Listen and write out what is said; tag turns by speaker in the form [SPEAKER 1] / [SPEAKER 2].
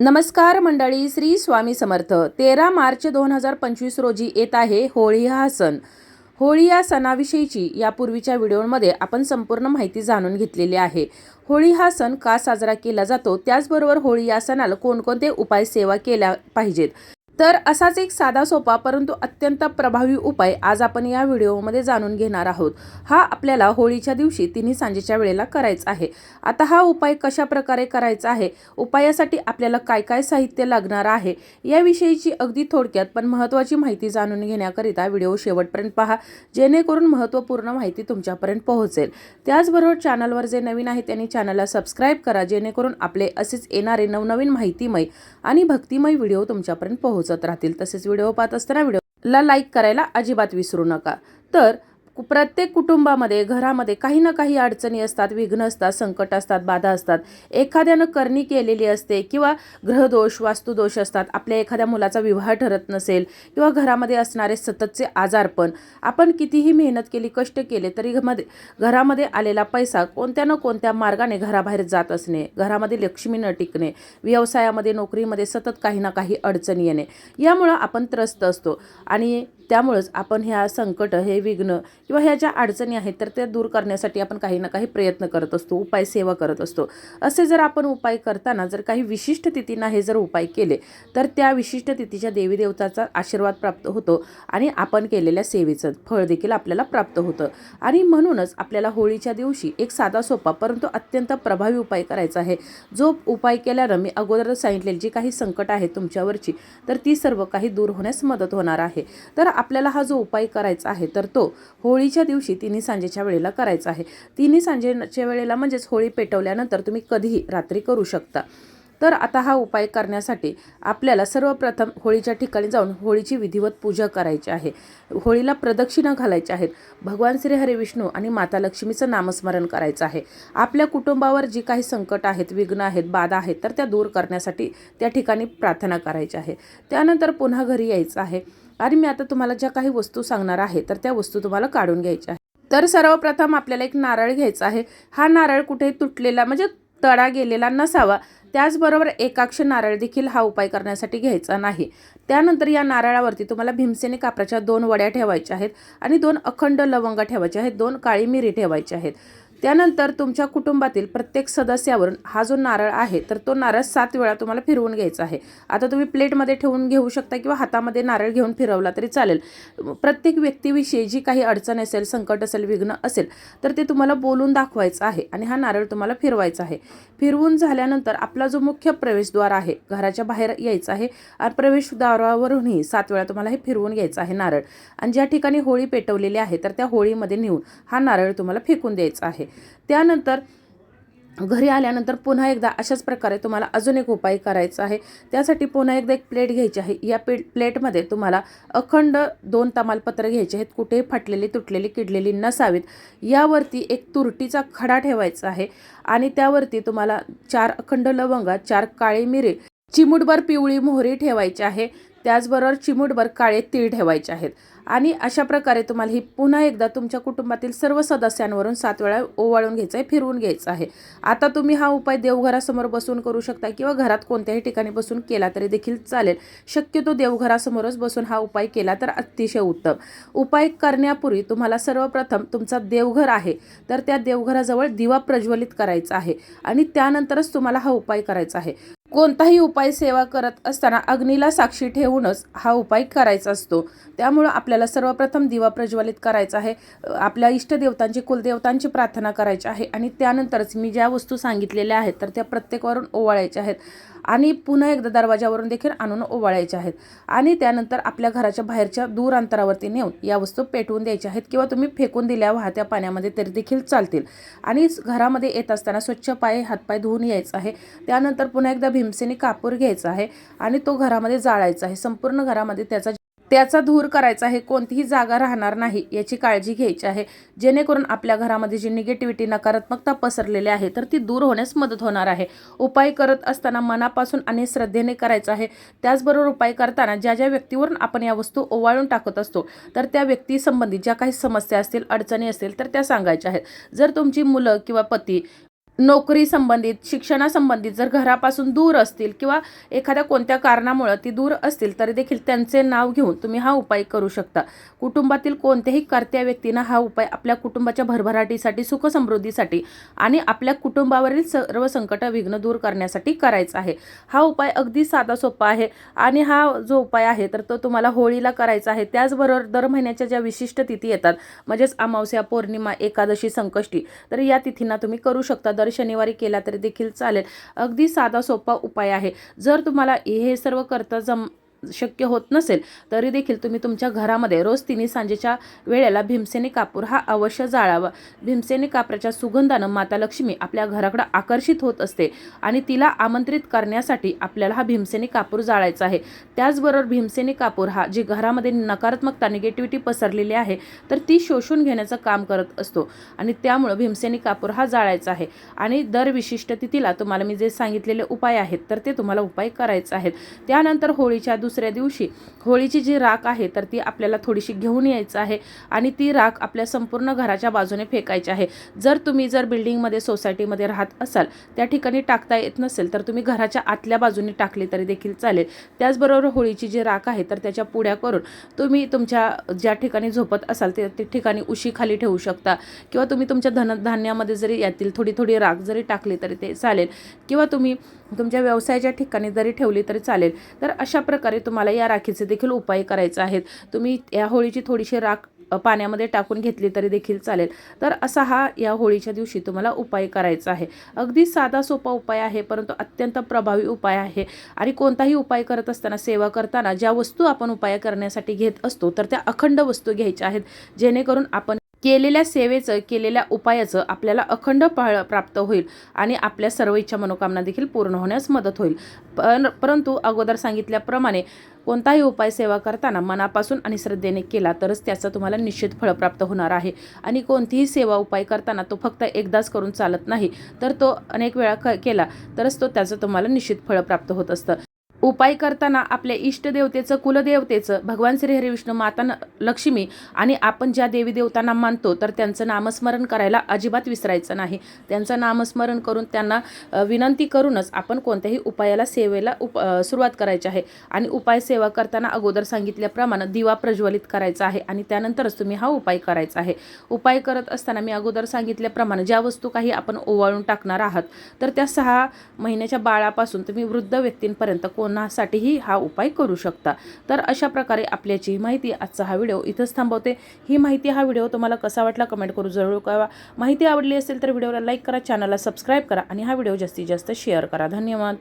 [SPEAKER 1] नमस्कार मंडळी श्री स्वामी समर्थ. तेरा मार्च दोन हजार पंचवीस रोजी येत आहे होळी हा सण. होळी या सणाविषयीची यापूर्वीच्या व्हिडिओमध्ये आपण संपूर्ण माहिती जाणून घेतलेली आहे. होळी हा सण का साजरा केला जातो? त्याचबरोबर होळी या सणाला कोणकोणते उपाय सेवा केल्या पाहिजेत? तर असाच एक साधा सोपा परंतु अत्यंत प्रभावी उपाय आज आपण या व्हिडिओमध्ये जाणून घेणार आहोत. हा आपल्याला होळीच्या दिवशी तिन्ही सांजेच्या वेळेला करायचा आहे. आता हा उपाय कशा प्रकारे करायचा आहे? उपायासाठी आपल्याला काय काय साहित्य लागणार आहे? याविषयीची अगदी थोडक्यात पण महत्त्वाची माहिती जाणून घेण्याकरिता व्हिडिओ शेवटपर्यंत पहा. जेणेकरून महत्त्वपूर्ण माहिती तुमच्यापर्यंत पोहोचेल. त्याचबरोबर चॅनलवर जे नवीन आहे त्यांनी चॅनलला सबस्क्राईब करा जेणेकरून आपले असेच येणारे नवनवीन माहितीमय आणि भक्तिमय व्हिडिओ तुमच्यापर्यंत पोहोच पोहोचत राहतील तसेच व्हिडिओ पाहत असताना व्हिडिओला लाईक करायला अजिबात विसरू नका. तर प्रत्येक कुटुंबामध्ये घरामध्ये काही ना काही अडचणी असतात विघ्न असतात संकट असतात बाधा असतात. एखाद्यानं करणी केलेली असते किंवा ग्रहदोष वास्तुदोष असतात आपल्या एखाद्या मुलाचा विवाह ठरत नसेल किंवा घरामध्ये असणारे सततचे आजारपण आपण कितीही मेहनत केली कष्ट केले तरी मध्ये घरामध्ये आलेला पैसा कोणत्या ना कोणत्या मार्गाने घराबाहेर जात असणे घरामध्ये लक्ष्मी न टिकणे व्यवसायामध्ये नोकरीमध्ये सतत काही ना काही अडचणी येणे यामुळं आपण त्रस्त असतो. आणि त्यामुळंच आपण ह्या संकट हे विघ्न किंवा ह्या ज्या अडचणी आहेत तर त्या दूर करण्यासाठी आपण काही ना काही प्रयत्न करत असतो उपाय सेवा करत असतो. असे जर आपण उपाय करताना जर काही विशिष्ट तिथींना हे जर उपाय केले तर त्या विशिष्ट तिथीच्या देवी देवताचा आशीर्वाद प्राप्त होतो आणि आपण केलेल्या सेवेचं फळ देखील आपल्याला प्राप्त होतं. आणि म्हणूनच आपल्याला होळीच्या दिवशी एक साधा सोपा परंतु अत्यंत प्रभावी उपाय करायचा आहे. जो उपाय केल्यानं मी अगोदरच सांगितलेली जी काही संकट आहेत तुमच्यावरची तर ती सर्व काही दूर होण्यास मदत होणार आहे. तर आपल्याला हा जो उपाय करायचा आहे तर तो होळीच्या दिवशी तिन्ही सांजेच्या वेळेला करायचा आहे. तिन्ही सांजेच्या वेळेला म्हणजेच होळी पेटवल्यानंतर तुम्ही कधीही रात्री करू शकता. तर आता हा उपाय करण्यासाठी आपल्याला सर्वप्रथम होळीच्या ठिकाणी जाऊन होळीची विधिवत पूजा करायची आहे. होळीला प्रदक्षिणा घालायच्या आहेत. भगवान श्री हरी विष्णू आणि माता लक्ष्मीचं नामस्मरण करायचं आहे. आपल्या कुटुंबावर जी काही संकट आहेत विघ्न आहेत बाधा आहेत तर त्या दूर करण्यासाठी त्या ठिकाणी प्रार्थना करायची आहे. त्यानंतर पुन्हा घरी यायचं आहे. आणि मी आता तुम्हाला ज्या काही वस्तू सांगणार आहे तर त्या वस्तू तुम्हाला काढून घ्यायच्या आहे तर सर्वप्रथम आपल्याला एक नारळ घ्यायचा आहे. हा नारळ कुठे तुटलेला म्हणजे तडा गेलेला नसावा. त्याचबरोबर एकाक्ष नारळ देखील हा उपाय करण्यासाठी घ्यायचा नाही. त्यानंतर या नारळावरती तुम्हाला भीमसेने कापराच्या दोन वड्या ठेवायच्या आहेत आणि दोन अखंड लवंगा ठेवायच्या आहेत. दोन काळी मिरी ठेवायची आहेत. त्यानंतर तुमच्या कुटुंबातील प्रत्येक सदस्यावरून हा जो नारळ आहे तर तो नारळ सात वेळा तुम्हाला फिरवून घ्यायचा आहे. आता तुम्ही प्लेटमध्ये ठेवून घेऊ शकता किंवा हातामध्ये नारळ घेऊन फिरवला तरी चालेल. प्रत्येक व्यक्तीविषयी जी काही अडचण असेल संकट असेल विघ्न असेल तर ते तुम्हाला बोलून दाखवायचं आहे आणि हा नारळ तुम्हाला फिरवायचा आहे. फिरवून झाल्यानंतर आपला जो मुख्य प्रवेशद्वार आहे घराच्या बाहेर यायचा आहे आणि प्रवेशद्वारावरूनही सात वेळा तुम्हाला हे फिरवून घ्यायचं आहे नारळ. आणि ज्या ठिकाणी होळी पेटवलेली आहे तर त्या होळीमध्ये नेऊन हा नारळ तुम्हाला फेकून द्यायचा आहे. त्यानंतर घरी आल्यानंतर पुन्हा एकदा अशाच प्रकारे तुम्हाला अजून एक उपाय करायचा आहे. त्यासाठी पुन्हा एकदा एक प्लेट घ्यायची आहे. या पे प्लेटमध्ये तुम्हाला अखंड दोन तमालपत्र घ्यायचे आहेत. कुठेही फाटलेली तुटलेली किडलेली नसावीत. यावरती एक तुरटीचा खडा ठेवायचा आहे आणि त्यावरती तुम्हाला चार अखंड लवंगा चार काळी मिरी चिमूटभर पिवळी मोहरी ठेवायची आहे. त्याचबरोबर चिमूटभर काळे तीळ ठेवायचे आहेत. आणि अशा प्रकारे तुम्हाला ही पुन्हा एकदा तुमच्या कुटुंबातील सर्व सदस्यांवरून सात वेळा ओवाळून घ्यायचं आहे फिरवून घ्यायचं आहे. आता तुम्ही हा उपाय देवघरासमोर बसून करू शकता किंवा घरात कोणत्याही ठिकाणी बसून केला तरी देखील चालेल. शक्यतो देवघरासमोरच बसून हा उपाय केला तर अतिशय उत्तम. उपाय करण्यापूर्वी तुम्हाला सर्वप्रथम तुमचा देवघर आहे. तर त्या देवघराजवळ दिवा प्रज्वलित करायचा आहे आणि त्यानंतरच तुम्हाला हा उपाय करायचा आहे. कोणताही उपाय सेवा करत असताना अग्नीला साक्षी ठेवूनच हा उपाय करायचा असतो. त्यामुळं आपल्याला सर्वप्रथम दिवा प्रज्वलित करायचा आहे. आपल्या इष्टदेवतांची कुलदेवतांची प्रार्थना करायची आहे. आणि त्यानंतरच मी ज्या वस्तू सांगितलेल्या आहेत तर त्या प्रत्येकावरून ओवाळायच्या आहेत. आणि पुन्हा एकदा दरवाजावरून देखील आणून ओवाळायच्या आहेत. आणि त्यानंतर आपल्या घराच्या बाहेरच्या दूर अंतरावरती नेऊन या वस्तू पेटवून द्यायच्या आहेत किंवा तुम्ही फेकून दिल्या वाहत्या पाण्यामध्ये तरी देखील चालतील. आणि घरामध्ये येत असताना स्वच्छ पाय हातपाय धुवून यायचं आहे. त्यानंतर पुन्हा एकदा भीमसेनी कापूर घ्यायचा आहे आणि तो घरामध्ये जाळायचा आहे. संपूर्ण घरामध्ये त्याचा त्याचा धूर करायचा आहे कोणतीही जागा राहणार नाही याची काळजी घ्यायची आहे. जेणेकरून आपल्या घरामध्ये जी निगेटिव्हिटी नकारात्मकता पसरलेली आहे तर ती दूर होण्यास मदत होणार आहे. उपाय करत असताना मनापासून आणि श्रद्धेने करायचं आहे. त्याचबरोबर उपाय करताना ज्या ज्या व्यक्तीवरून आपण या वस्तू ओवाळून टाकत असतो तर त्या व्यक्तीसंबंधित ज्या काही समस्या असतील अडचणी असतील तर त्या सांगायच्या आहेत. जर तुमची मुलं किंवा पती नोकरी संबंधित शिक्षणासंबंधित जर घरापासून दूर असतील किंवा एखाद्या कोणत्या कारणामुळं ती दूर असतील तरी देखील त्यांचे नाव घेऊन तुम्ही हा उपाय करू शकता. कुटुंबातील कोणत्याही कर्त्या व्यक्तीनं हा उपाय आपल्या कुटुंबाच्या भरभराटीसाठी सुखसमृद्धीसाठी आणि आपल्या कुटुंबावरील सर्व संकट विघ्न दूर करण्यासाठी करायचा आहे. हा उपाय अगदी साधा सोपा आहे आणि हा जो उपाय आहे तर तो तुम्हाला होळीला करायचा आहे. त्याचबरोबर दर महिन्याच्या ज्या विशिष्ट तिथी येतात म्हणजेच अमावस्या पौर्णिमा एकादशी संकष्टी तर या तिथींना तुम्ही करू शकता. दर शनिवारी केला तरी देखील चालेल. अगदी साधा सोपा उपाय आहे. जर तुम्हाला हे सर्व करता जम शक्य होत नसेल तरी देखील तुम्ही तुमच्या घरामध्ये रोज तिन्ही सांजेच्या वेळेला भीमसेनी कापूर हा अवश्य जाळावा. भीमसेनी कापराच्या सुगंधानं माता लक्ष्मी आपल्या घराकडे आकर्षित होत असते आणि तिला आमंत्रित करण्यासाठी आपल्याला हा भीमसेनी कापूर जाळायचा आहे. त्याचबरोबर भीमसेनी कापूर हा जी घरामध्ये नकारात्मकता निगेटिव्हिटी पसरलेली आहे तर ती शोषून घेण्याचं काम करत असतो आणि त्यामुळं भीमसेनी कापूर हा जाळायचा आहे. आणि दर विशिष्ट तिथीला तुम्हाला मी जे सांगितलेले उपाय आहेत तर ते तुम्हाला उपाय करायचे आहेत. त्यानंतर होळीच्या दुसऱ्या दुसऱ्या दिवशी होळीची जी राख आहे तर ती आपल्याला थोडीशी घेऊन यायचं आहे आणि ती राख आपल्या संपूर्ण घराच्या बाजूने फेकायची आहे. जर तुम्ही जर बिल्डिंगमध्ये सोसायटीमध्ये राहत असाल त्या ठिकाणी टाकता येत नसेल तर तुम्ही घराच्या आतल्या बाजूने टाकली तरी देखील चालेल. त्याचबरोबर होळीची जी राख आहे तर त्याच्या पुड्या करून तुम्ही तुमच्या ज्या ठिकाणी झोपत असाल ते ठिकाणी उशी खाली ठेवू शकता. किंवा तुम्ही तुमच्या धनधान्यामध्ये जरी यातील थोडी थोडी राख जरी टाकली तरी ते चालेल. किंवा तुम्ही तुमच्या व्यवसायाच्या ठिकाणी जरी ठेवली तरी चालेल. तर अशा प्रकारे तुम्हाला या राखीचे देखील उपाय करायचे आहेत. तुम्ही या होळीची थोडीशी राख पाण्यामध्ये टाकून घेतली तरी देखील चालेल. तर असा हा या होळीच्या दिवशी तुम्हाला उपाय करायचा आहे. अगदी साधा सोपा उपाय आहे परंतु अत्यंत प्रभावी उपाय आहे. आणि कोणताही उपाय करत असताना सेवा करताना ज्या वस्तू आपण उपाय करण्यासाठी घेत असतो तर त्या अखंड वस्तू घ्यायच्या आहेत. जेणेकरून आपण केलेल्या सेवेचं केलेल्या उपायाचं आपल्याला अखंड पाळ प्राप्त होईल आणि आपल्या सर्व इच्छा मनोकामना देखील पूर्ण होण्यास मदत होईल. पण परंतु अगोदर सांगितल्याप्रमाणे कोणताही उपाय सेवा करताना मनापासून आणि श्रद्धेने केला तरच त्याचं तुम्हाला निश्चित फळ प्राप्त होणार आहे. आणि कोणतीही सेवा उपाय करताना तो फक्त एकदाच करून चालत नाही तर तो अनेक वेळा क केला तरच तो त्याचं तुम्हाला निश्चित फळ प्राप्त होत असतं. उपाय करताना आपल्या इष्टदेवतेचं कुलदेवतेचं भगवान श्री हरिविष्णू माता न- लक्ष्मी आणि आपण ज्या देवी देवतांना मानतो तर त्यांचं नामस्मरण करायला अजिबात विसरायचं नाही. त्यांचं नामस्मरण करून त्यांना विनंती करूनच आपण कोणत्याही उपायाला सेवेला उप सुरुवात करायची आहे. आणि उपाय सेवा करताना अगोदर सांगितल्याप्रमाणे दिवा प्रज्वलित करायचा आहे आणि त्यानंतरच तुम्ही हा उपाय करायचा आहे. उपाय करत असताना मी अगोदर सांगितल्याप्रमाणे ज्या वस्तू काही आपण ओवाळून टाकणार आहात तर त्या सहा महिन्याच्या बाळापासून तुम्ही वृद्ध व्यक्तींपर्यंत कोण कोणासाठीही हा उपाय करू शकता. तर अशा प्रकारे आपल्याची माहिती आजचा हा व्हिडिओ इथंच थांबवते. ही माहिती हा व्हिडिओ तुम्हाला कसा वाटला कमेंट करू जरूर कळवा. माहिती आवडली असेल तर व्हिडिओला लाईक करा चॅनलला सबस्क्राईब करा आणि हा व्हिडिओ जास्तीत जास्त शेअर करा. धन्यवाद.